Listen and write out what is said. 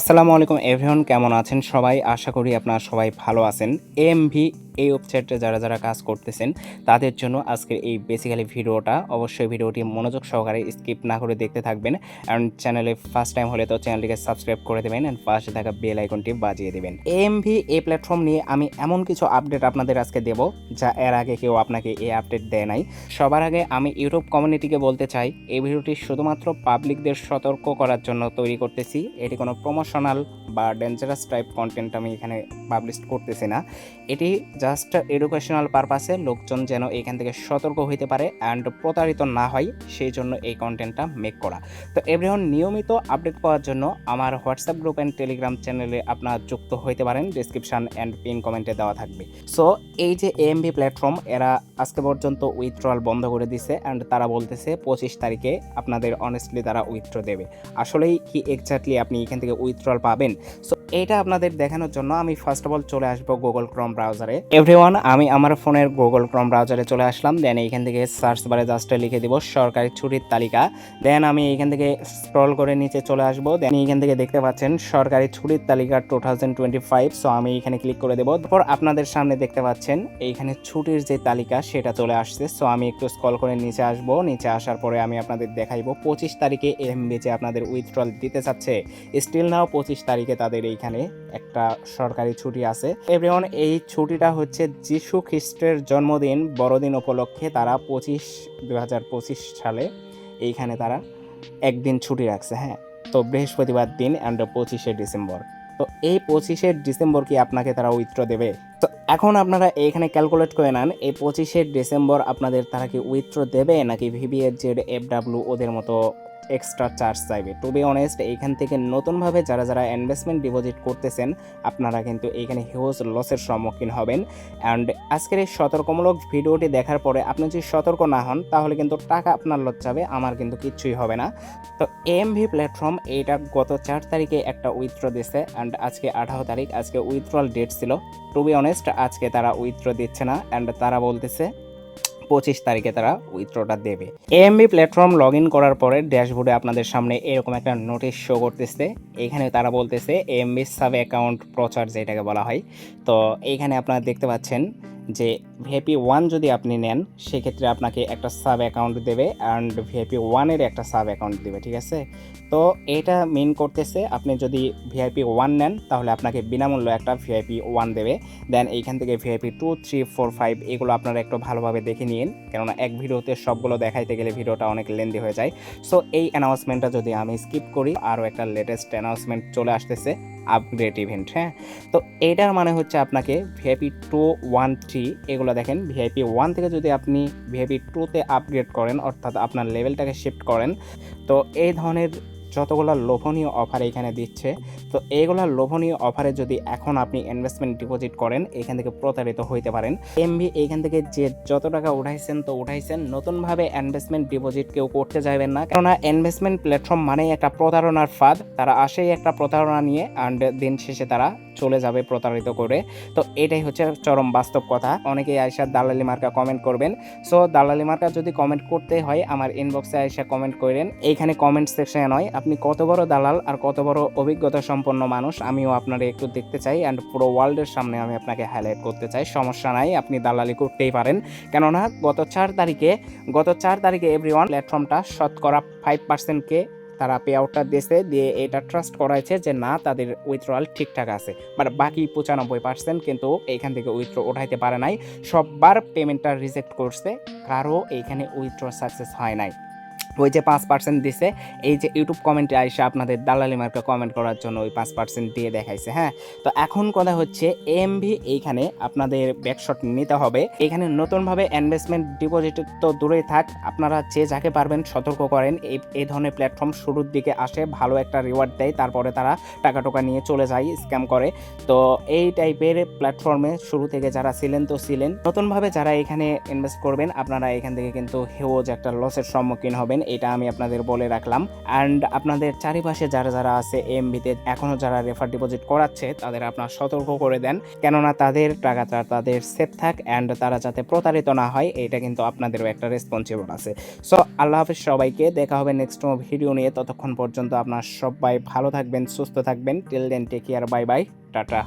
আসসালামু আলাইকুম এভরিওয়ান কেমন আছেন সবাই? আশা করি আপনারা সবাই ভালো আছেন। এমভি এই ওয়েবসাইটে যারা যারা কাজ করতেছেন, তাদের জন্য আজকের এই বেসিক্যালি ভিডিওটা, অবশ্যই ভিডিওটি মনোযোগ সহকারে স্কিপ না করে দেখতে থাকবেন অ্যান্ড চ্যানেলে ফার্স্ট টাইম হলে তো চ্যানেলটিকে সাবস্ক্রাইব করে দেবেন অ্যান্ড পাশে থাকা বেল আইকনটি বাজিয়ে দেবেন। এমভি এই প্ল্যাটফর্ম নিয়ে আমি এমন কিছু আপডেট আপনাদের আজকে দেব, যা এর আগে কেউ আপনাকে এই আপডেট দেয় নাই। সবার আগে আমি ইউটিউব কমিউনিটিকে বলতে চাই, এই ভিডিওটি শুধুমাত্র পাবলিকদের সতর্ক করার জন্য তৈরি করতেছি, এটি কোনো প্রমোশনাল বা ডেঞ্জারাস টাইপ কন্টেন্ট আমি এখানে পাবলিশ করতেছি না। এটি জাস্ট এডুকেশনাল পারপাসে লোকজন যেন এখান থেকে সতর্ক হইতে পারে অ্যান্ড প্রতারিত না হয়, সেই জন্য এই কন্টেন্টটা মেক করা। তো এভরিওয়ান নিয়মিত আপডেট পাওয়ার জন্য আমার হোয়াটসঅ্যাপ গ্রুপ অ্যান্ড টেলিগ্রাম চ্যানেলে আপনারা যুক্ত হইতে পারেন ডিসক্রিপশন অ্যান্ড পিন কমেন্টে দেওয়া থাকবে। সো এই যে এএমবি প্ল্যাটফর্ম এরা আজকে পর্যন্ত উইথড্রল বন্ধ করে দিছে অ্যান্ড তারা বলতেছে পঁচিশ তারিখে আপনাদের অনেস্টলি তারা উইথড্র দেবে। আসলেই কি এক্স্যাক্টলি আপনি এখান থেকে উইথড্রল পাবেন? সো এটা আপনাদের দেখানোর জন্য আমি ফার্স্ট অফ অল চলে আসব গুগল ক্রম ব্রাউজারে এভরিওয়ান আমি আমার ফোনের গুগল ক্রম ব্রাউজারে চলে আসলাম। দেন এইখান থেকে সার্চ বারে জাস্ট লিখে দিব সরকারি ছুটির তালিকা। দেন আমি এইখান থেকে স্ক্রল করে নিচে চলে আসব। দেন এইখান থেকে দেখতে পাচ্ছেন সরকারি ছুটির তালিকা two thousand twenty five so আমি এখানে ক্লিক করে দেবো। তারপর আপনাদের সামনে দেখতে পাচ্ছেন এইখানে ছুটির যে তালিকা সেটা চলে আসছে। সো আমি একটু স্ক্রল করে নিচে আসব। নিচে আসার পরে আমি আপনাদের দেখাইবো পঁচিশ তারিখে এম যে আপনাদের উইথড্রল দিতে চাচ্ছে। স্টিল নাও পঁচিশ তারিখে তাদের এইখানে একটা সরকারি ছুটি আছে। এভরিওয়ান, এই ছুটিটা হচ্ছে যিশু খ্রিস্টের জন্মদিন, বড়দিন উপলক্ষে তারা পঁচিশ দু সালে এইখানে তারা একদিন ছুটি রাখছে হ্যাঁ। তো বৃহস্পতিবার দিন অ্যান্ড পঁচিশে ডিসেম্বর। তো এই পঁচিশে ডিসেম্বর কি আপনাকে তারা উইথড্র দেবে? তো এখন আপনারা এইখানে ক্যালকুলেট করে নেন, এই পঁচিশে ডিসেম্বর আপনাদের তারা কি উইথড্র দেবে নাকি ভিবিএর জেড এফ ওদের মতো এক্সট্রা চার্জ চাইবে। টু বি অনেস্ট এইখান থেকে নতুনভাবে যারা যারা ইনভেস্টমেন্ট ডিপোজিট করতেছেন, আপনারা কিন্তু এইখানে হিউজ লসের সম্মুখীন হবেন। অ্যান্ড আজকের এই সতর্কমূলক ভিডিওটি দেখার পরে আপনি যদি সতর্ক না হন, তাহলে কিন্তু টাকা আপনার লস যাবে আমার কিন্তু কিচ্ছুই হবে না। তো এমভি প্ল্যাটফর্ম এইটা গত চার তারিখে একটা উইথড্র দিছে অ্যান্ড আজকে আঠারো তারিখ, আজকে উইথড্রল ডেট ছিল। টু বি অনেস্ট আজকে তারা উইথড্র দিচ্ছে না। অ্যান্ড তারা বলতেছে পঁচিশ তারিখে তারা উইথড্রটা দেবে। এএমবি প্ল্যাটফর্ম লগ ইন করার পরে ড্যাশবোর্ডে আপনাদের সামনে এরকম একটা নোটিশ শো করতেছে। এখানে তারা বলতেছে এএমবি সাব অ্যাকাউন্ট প্রচার যেটাকে বলা হয়। তো এখানে আপনারা দেখতে পাচ্ছেন যে ভিআইপি ওয়ান যদি আপনি নেন, সেক্ষেত্রে আপনাকে একটা সাব অ্যাকাউন্ট দেবে অ্যান্ড ভিআইপি ওয়ানের একটা সাব অ্যাকাউন্ট দেবে, ঠিক আছে? তো এটা মেন করতেছে, আপনি যদি ভিআইপি ওয়ান নেন, তাহলে আপনাকে বিনামূল্য একটা ভিআইপি ওয়ান দেবে। দেন এইখান থেকে VIP two three four five এগুলো আপনারা একটু ভালোভাবে দেখে নিন। কেননা এক ভিডিওতে সবগুলো দেখাইতে গেলে ভিডিওটা অনেক লেন্দি হয়ে যায়। সো এই অ্যানাউন্সমেন্টটা যদি আমি স্কিপ করি, আরও একটা লেটেস্ট অ্যানাউন্সমেন্ট চলে আসতেছে। আপগ্রেড ইভেন্ট হ্যাঁ? তো এটার মানে হচ্ছে আপনাকে ভিআইপি টু ওয়ান থ্রি এগুলো দেখেন ভিআইপি ওয়ান থেকে যদি আপনি ভিআইপি টুতে আপগ্রেড করেন, অর্থাৎ আপনার লেভেলটাকে শিফট করেন, তো এই ধরনের যতগুলো লোভনীয় অফার এখানে দিচ্ছে, তো এইগুলো লোভনীয় অফারে যদি এখন আপনি ইনভেস্টমেন্ট ডিপোজিট করেন, এখান থেকে প্রতারিত হইতে পারেন। এমবি এইখান থেকে যে যত টাকা উঠাইছেন তো উঠাইছেন, নতুনভাবে ইনভেস্টমেন্ট ডিপোজিট কেউ করতে যাবেন না। কেননা ইনভেস্টমেন্ট প্ল্যাটফর্ম মানেই একটা প্রতারণার ফাঁদ, তারা আসেই একটা প্রতারণা নিয়ে অ্যান্ড দিন শেষে তারা চলে যাবে প্রতারিত করে। তো এটাই হচ্ছে চরম বাস্তব কথা। অনেকেই আয়সা দালালি মার্কা কমেন্ট করবেন। সো দালালি মার্কা যদি কমেন্ট করতে হয়, আমার ইনবক্সে আয়সা কমেন্ট করেন। এইখানে কমেন্ট সেকশনে নয় আপনি কত বড় দালাল আর কত বড় অভিজ্ঞতা সম্পন্ন মানুষ, আমিও আপনারা একটু দেখতে চাই অ্যান্ড পুরো ওয়ার্ল্ডের সামনে আমি আপনাকে হাইলাইট করতে চাই। সমস্যা নাই, আপনি দালালি করতেই পারেন। কেননা গত চার তারিখে, গত চার তারিখে এভরি ওয়ান প্ল্যাটফর্মটা শতকরা ফাইভ পার্সেন্টকে তারা পে আউটটা দিয়েছে, দিয়ে এটা ট্রাস্ট করাইছে যে না, তাদের উইথড্রয়াল ঠিকঠাক আছে। বাট বাকি পঁচানব্বই পার্সেন্ট কিন্তু এইখান থেকে উইথড্র ওঠাইতে পারে নাই। সববার পেমেন্টটা রিজেক্ট করছে, কারও এইখানে উইথড্র সাকসেস হয় নাই। ওই যে পাঁচ পার্সেন্ট দিছে, এই যে ইউটিউব কমেন্টে আইসে আপনাদের দালালি মার্কে কমেন্ট করার জন্য ওই পাঁচ পার্সেন্ট দিয়ে দেখাইছে হ্যাঁ? তো এখন কথা হচ্ছে এমভি এইখানে আপনাদের ব্যাকশট নিতে হবে। এখানে নতুনভাবে ইনভেস্টমেন্ট ডিপোজিট তো দূরেই থাক, আপনারা যে যাকে পারবেন সতর্ক করেন। এই এই ধরনের প্ল্যাটফর্ম শুরুর দিকে আসে, ভালো একটা রিওয়ার্ড দেয়, তারপরে তারা টাকা টোকা নিয়ে চলে যায় স্ক্যাম করে। তো এই টাইপের প্ল্যাটফর্মে শুরু থেকে যারা ছিলেন তো ছিলেন। নতুনভাবে যারা এখানে ইনভেস্ট করবেন, আপনারা এখান থেকে কিন্তু হিউজ একটা লসের সম্মুখীন হবেন। এটা আমি আপনাদের বলে রাখলাম। অ্যান্ড আপনাদের চারিপাশে যারা যারা আছে এম এমবিতে এখনও যারা রেফার ডিপোজিট করাচ্ছে, তাদের আপনার সতর্ক করে দেন। কেননা তাদের টাকাটা তাদের সেফ থাক অ্যান্ড তারা যাতে প্রতারিত না হয়, এটা কিন্তু আপনাদেরও একটা রেসপন্সিবল আছে। সো আল্লাহ হাফিজ সবাইকে, দেখা হবে নেক্সট ভিডিও নিয়ে। ততক্ষণ পর্যন্ত আপনার সবাই ভালো থাকবেন, সুস্থ থাকবেন। Till then take care bye bye tata.